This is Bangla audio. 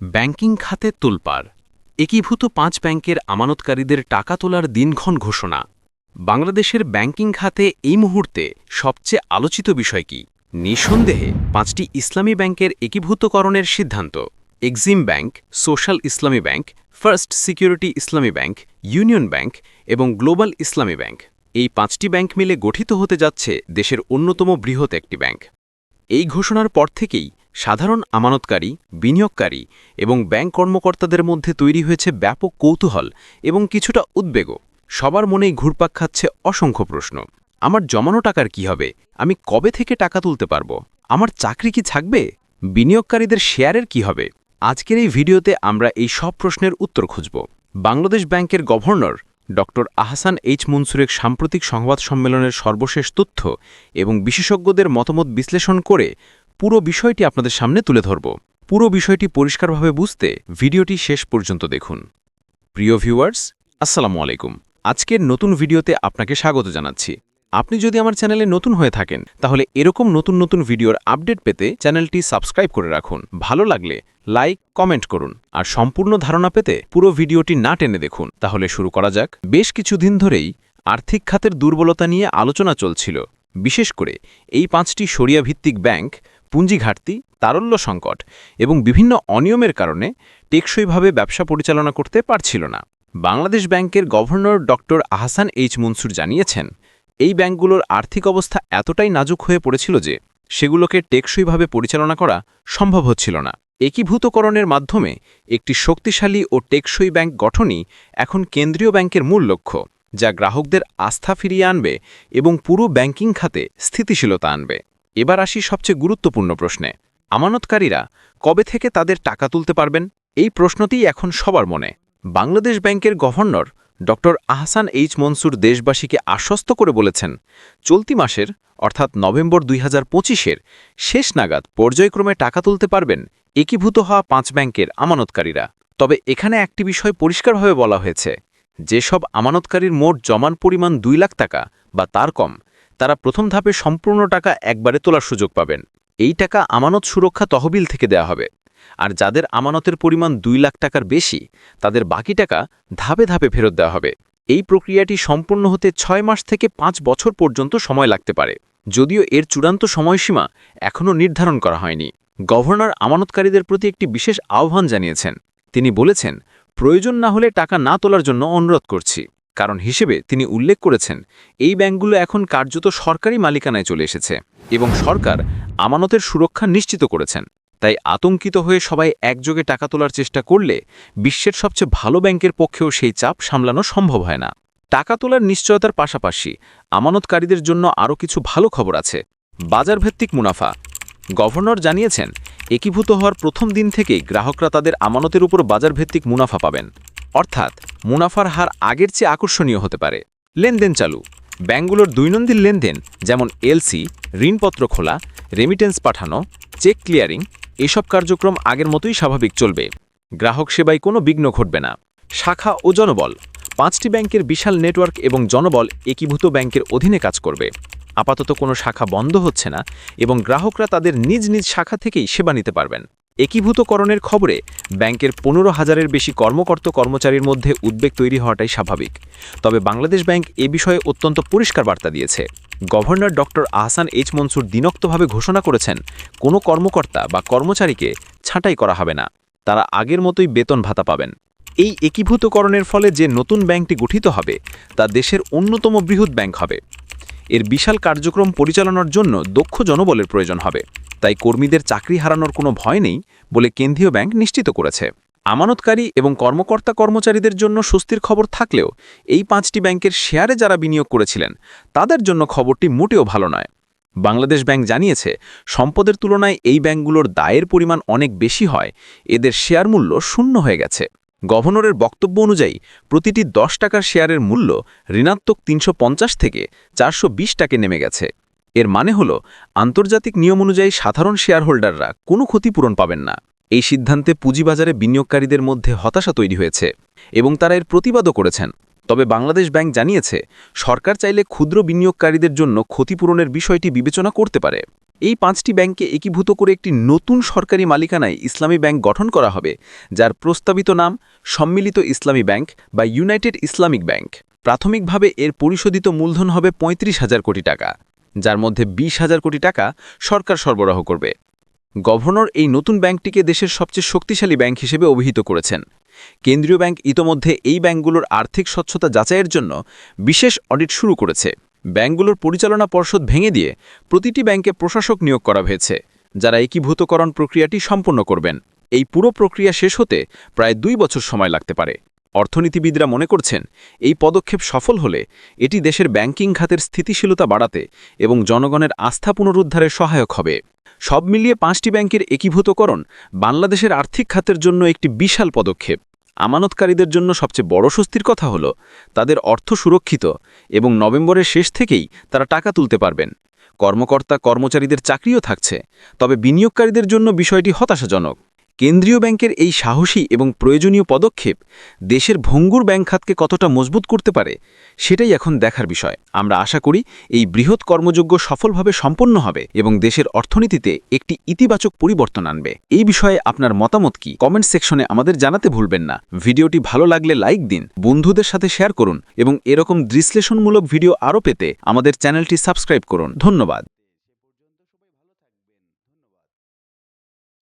ব্যাংকিং খাতে তোলপাড় একীভূত পাঁচ ব্যাংকের আমানতকারীদের টাকা তোলার দিনক্ষণ ঘোষণা। বাংলাদেশের ব্যাংকিং খাতে এই মুহূর্তে সবচেয়ে আলোচিত বিষয় কি? নিঃসন্দেহে পাঁচটি ইসলামী ব্যাংকের একীভূতকরণের সিদ্ধান্ত। Exim Bank, Social Islami Bank, First Security Islami Bank, Union Bank এবং গ্লোবাল ইসলামী ব্যাংক। এই পাঁচটি ব্যাংক মিলে গঠিত হতে যাচ্ছে দেশের অন্যতম বৃহৎ একটি ব্যাংক। এই ঘোষণার পর থেকেই সাধারণ আমানতকারী, বিনিয়োগকারী এবং ব্যাংক কর্মকর্তাদের মধ্যে তৈরি হয়েছে ব্যাপক কৌতূহল এবং কিছুটা উদ্বেগও। সবার মনেই ঘুরপাক খাচ্ছে অসংখ্য প্রশ্ন। আমার জমানো টাকার কি হবে? আমি কবে থেকে টাকা তুলতে পারব? আমার চাকরি কি থাকবে? বিনিয়োগকারীদের শেয়ারের কি হবে? আজকের এই ভিডিওতে আমরা এই সব প্রশ্নের উত্তর খুঁজব। বাংলাদেশ ব্যাংকের গভর্নর ড. আহসান এইচ মনসুরের সাম্প্রতিক সংবাদ সম্মেলনের সর্বশেষ তথ্য এবং বিশেষজ্ঞদের মতামত বিশ্লেষণ করে পুরো বিষয়টি আপনাদের সামনে তুলে ধরব। পুরো বিষয়টি পরিষ্কারভাবে বুঝতে ভিডিওটি শেষ পর্যন্ত দেখুন। প্রিয় ভিউয়ার্স, আসসালামু আলাইকুম। আজকের নতুন ভিডিওতে আপনাকে স্বাগত জানাচ্ছি। আপনি যদি আমার চ্যানেলে নতুন হয়ে থাকেন, তাহলে এরকম নতুন নতুন ভিডিওর আপডেট পেতে চ্যানেলটি সাবস্ক্রাইব করে রাখুন। ভালো লাগলে লাইক, কমেন্ট করুন। আর সম্পূর্ণ ধারণা পেতে পুরো ভিডিওটি না টেনে দেখুন। তাহলে শুরু করা যাক। বেশ কিছুদিন ধরেই আর্থিক খাতের দুর্বলতা নিয়ে আলোচনা চলছিল। বিশেষ করে এই পাঁচটি সরিয়া ভিত্তিক ব্যাংক পুঁজি ঘাটতি তারল্য সংকট এবং বিভিন্ন অনিয়মের কারণে টেকসইভাবে ব্যবসা পরিচালনা করতে পারছিল না। বাংলাদেশ ব্যাংকের গভর্নর ড. আহসান এইচ মনসুর জানিয়েছেন, এই ব্যাংকগুলোর আর্থিক অবস্থা এতটাই নাজুক হয়ে পড়েছিল যে সেগুলোকে টেকসইভাবে পরিচালনা করা সম্ভব হচ্ছিল না। একীভূতকরণের মাধ্যমে একটি শক্তিশালী ও টেকসই ব্যাংক গঠনই এখন কেন্দ্রীয় ব্যাংকের মূল লক্ষ্য, যা গ্রাহকদের আস্থা ফিরিয়ে আনবে এবং পুরো ব্যাংকিং খাতে স্থিতিশীলতা আনবে। এবার আসি সবচেয়ে গুরুত্বপূর্ণ প্রশ্নে। আমানতকারীরা কবে থেকে তাদের টাকা তুলতে পারবেন? এই প্রশ্নটিই এখন সবার মনে। বাংলাদেশ ব্যাংকের গভর্নর ড. আহসান এইচ মনসুর দেশবাসীকে আশ্বস্ত করে বলেছেন, চলতি মাসের, অর্থাৎ নভেম্বর দুই হাজার পঁচিশের, শেষ নাগাদ পর্যায়ক্রমে টাকা তুলতে পারবেন একীভূত হওয়া পাঁচ ব্যাংকের আমানতকারীরা। তবে এখানে একটি বিষয় পরিষ্কারভাবে বলা হয়েছে, যেসব আমানতকারীর মোট জমান পরিমাণ দুই লাখ টাকা বা তার কম তারা প্রথম ধাপে সম্পূর্ণ টাকা একবারে তোলার সুযোগ পাবেন। এই টাকা আমানত সুরক্ষা তহবিল থেকে দেয়া হবে। আর যাদের আমানতের পরিমাণ দুই লাখ টাকার বেশি, তাদের বাকি টাকা ধাপে ধাপে ফেরত দেওয়া হবে। এই প্রক্রিয়াটি সম্পূর্ণ হতে ছয় মাস থেকে পাঁচ বছর পর্যন্ত সময় লাগতে পারে। যদিও এর চূড়ান্ত সময়সীমা এখনও নির্ধারণ করা হয়নি। গভর্নর আমানতকারীদের প্রতি একটি বিশেষ আহ্বান জানিয়েছেন। তিনি বলেছেন, প্রয়োজন না হলে টাকা না তোলার জন্য অনুরোধ করছি। কারণ হিসেবে তিনি উল্লেখ করেছেন, এই ব্যাংকগুলো এখন কার্যত সরকারি মালিকানায় চলে এসেছে এবং সরকার আমানতের সুরক্ষা নিশ্চিত করেছেন। তাই আতঙ্কিত হয়ে সবাই একযোগে টাকা তোলার চেষ্টা করলে বিশ্বের সবচেয়ে ভালো ব্যাংকের পক্ষেও সেই চাপ সামলানো সম্ভব হয় না। টাকা তোলার নিশ্চয়তার পাশাপাশি আমানতকারীদের জন্য আরও কিছু ভালো খবর আছে। বাজারভিত্তিক মুনাফা। গভর্নর জানিয়েছেন, একীভূত হওয়ার প্রথম দিন থেকেই গ্রাহকরা তাদের আমানতের উপর বাজারভিত্তিক মুনাফা পাবেন। অর্থাৎ মুনাফার হার আগের চেয়ে আকর্ষণীয় হতে পারে। লেনদেন চালু। ব্যাংকগুলোর দৈনন্দিন লেনদেন, যেমন এলসি, ঋণপত্র খোলা রেমিটেন্স পাঠানো চেক ক্লিয়ারিং এসব কার্যক্রম আগের মতোই স্বাভাবিক চলবে। গ্রাহক সেবায় কোনো বিঘ্ন ঘটবে না। শাখা ও জনবল। পাঁচটি ব্যাংকের বিশাল নেটওয়ার্ক এবং জনবল একীভূত ব্যাংকের অধীনে কাজ করবে। আপাতত কোনো শাখা বন্ধ হচ্ছে না এবং গ্রাহকরা তাদের নিজ নিজ শাখা থেকেই সেবা নিতে পারবেন। একীভূতকরণের খবরে ব্যাংকের পনেরো হাজারের বেশি কর্মকর্ত কর্মচারীর মধ্যে উদ্বেগ তৈরি হওয়াটাই স্বাভাবিক। তবে বাংলাদেশ ব্যাংক এ বিষয়ে অত্যন্ত পরিষ্কার বার্তা দিয়েছে। Governor doctor Ahsan H Mansur দিনক্তভাবে ঘোষণা করেছেন, কোনো কর্মকর্তা বা কর্মচারীকে ছাঁটাই করা হবে না। তারা আগের মতোই বেতন ভাতা পাবেন। এই একীভূতকরণের ফলে যে নতুন ব্যাংকটি গঠিত হবে, তা দেশের অন্যতম বৃহৎ ব্যাংক হবে। এর বিশাল কার্যক্রম পরিচালনার জন্য দক্ষ জনবলের প্রয়োজন হবে। তাই কর্মীদের চাকরি হারানোর কোনো ভয় নেই বলে কেন্দ্রীয় ব্যাংক নিশ্চিত করেছে। আমানতকারী এবং কর্মকর্তা কর্মচারীদের জন্য স্বস্তির খবর থাকলেও এই পাঁচটি ব্যাংকের শেয়ারে যারা বিনিয়োগ করেছিলেন, তাদের জন্য খবরটি মোটেও ভালো নয়। বাংলাদেশ ব্যাংক জানিয়েছে, সম্পদের তুলনায় এই ব্যাংকগুলোর দায়ের পরিমাণ অনেক বেশি হয়। এদের শেয়ার মূল্য শূন্য হয়ে গেছে। গভর্নরের বক্তব্য অনুযায়ী, প্রতিটি দশ টাকার শেয়ারের মূল্য ঋণাত্মক তিনশো পঞ্চাশ থেকে চারশো টাকে নেমে গেছে। এর মানে হল, আন্তর্জাতিক নিয়ম অনুযায়ী সাধারণ শেয়ার হোল্ডাররা কোনো ক্ষতিপূরণ পাবেন না। এই সিদ্ধান্তে পুঁজিবাজারে বিনিয়োগকারীদের মধ্যে হতাশা তৈরি হয়েছে এবং তারা এর প্রতিবাদও করেছেন। তবে বাংলাদেশ ব্যাংক জানিয়েছে, সরকার চাইলে ক্ষুদ্র বিনিয়োগকারীদের জন্য ক্ষতিপূরণের বিষয়টি বিবেচনা করতে পারে। এই পাঁচটি ব্যাংককে একীভূত করে একটি নতুন সরকারি মালিকানায় ইসলামী ব্যাংক গঠন করা হবে, যার প্রস্তাবিত নাম সম্মিলিত ইসলামী ব্যাংক বা ইউনাইটেড ইসলামিক ব্যাংক। প্রাথমিকভাবে এর পরিশোধিত মূলধন হবে পঁয়ত্রিশ হাজার কোটি টাকা, যার মধ্যে বিশ হাজার কোটি টাকা সরকার সরবরাহ করবে। গভর্নর এই নতুন ব্যাংকটিকে দেশের সবচেয়ে শক্তিশালী ব্যাংক হিসেবে অভিহিত করেছেন। কেন্দ্রীয় ব্যাংক ইতোমধ্যে এই ব্যাংকগুলোর আর্থিক স্বচ্ছতা যাচাইয়ের জন্য বিশেষ অডিট শুরু করেছে। ব্যাংকগুলোর পরিচালনা পর্ষদ ভেঙে দিয়ে প্রতিটি ব্যাংকে প্রশাসক নিয়োগ করা হয়েছে, যারা একীভূতকরণ প্রক্রিয়াটি সম্পন্ন করবেন। এই পুরো প্রক্রিয়া শেষ হতে প্রায় দুই বছর সময় লাগতে পারে। অর্থনীতিবিদরা মনে করছেন, এই পদক্ষেপ সফল হলে এটি দেশের ব্যাংকিং খাতের স্থিতিশীলতা বাড়াতে এবং জনগণের আস্থা পুনরুদ্ধারে সহায়ক হবে। সব মিলিয়ে পাঁচটি ব্যাংকের একীভূতকরণ বাংলাদেশের আর্থিক খাতের জন্য একটি বিশাল পদক্ষেপ। আমানতকারীদের জন্য সবচেয়ে বড় স্বস্তির কথা হলো, তাদের অর্থ সুরক্ষিত এবং নভেম্বরের শেষ থেকেই তারা টাকা তুলতে পারবেন। কর্মকর্তা কর্মচারীদের চাকরিও থাকছে, তবে বিনিয়োগকারীদের জন্য বিষয়টি হতাশাজনক। কেন্দ্রীয় ব্যাংকের এই সাহসী এবং প্রয়োজনীয় পদক্ষেপ দেশের ভঙ্গুর ব্যাংক খাতকে কতটা মজবুত করতে পারে, সেটাই এখন দেখার বিষয়। আমরা আশা করি এই বৃহৎ কর্মযোগ্য সফলভাবে সম্পন্ন হবে এবং দেশের অর্থনীতিতে একটি ইতিবাচক পরিবর্তন আনবে। এই বিষয়ে আপনার মতামত কি? কমেন্ট সেকশনে আমাদের জানাতে ভুলবেন না। ভিডিওটি ভালো লাগলে লাইক দিন, বন্ধুদের সাথে শেয়ার করুন এবং এরকম বিশ্লেষণমূলক ভিডিও আরও পেতে আমাদের চ্যানেলটি সাবস্ক্রাইব করুন। ধন্যবাদ।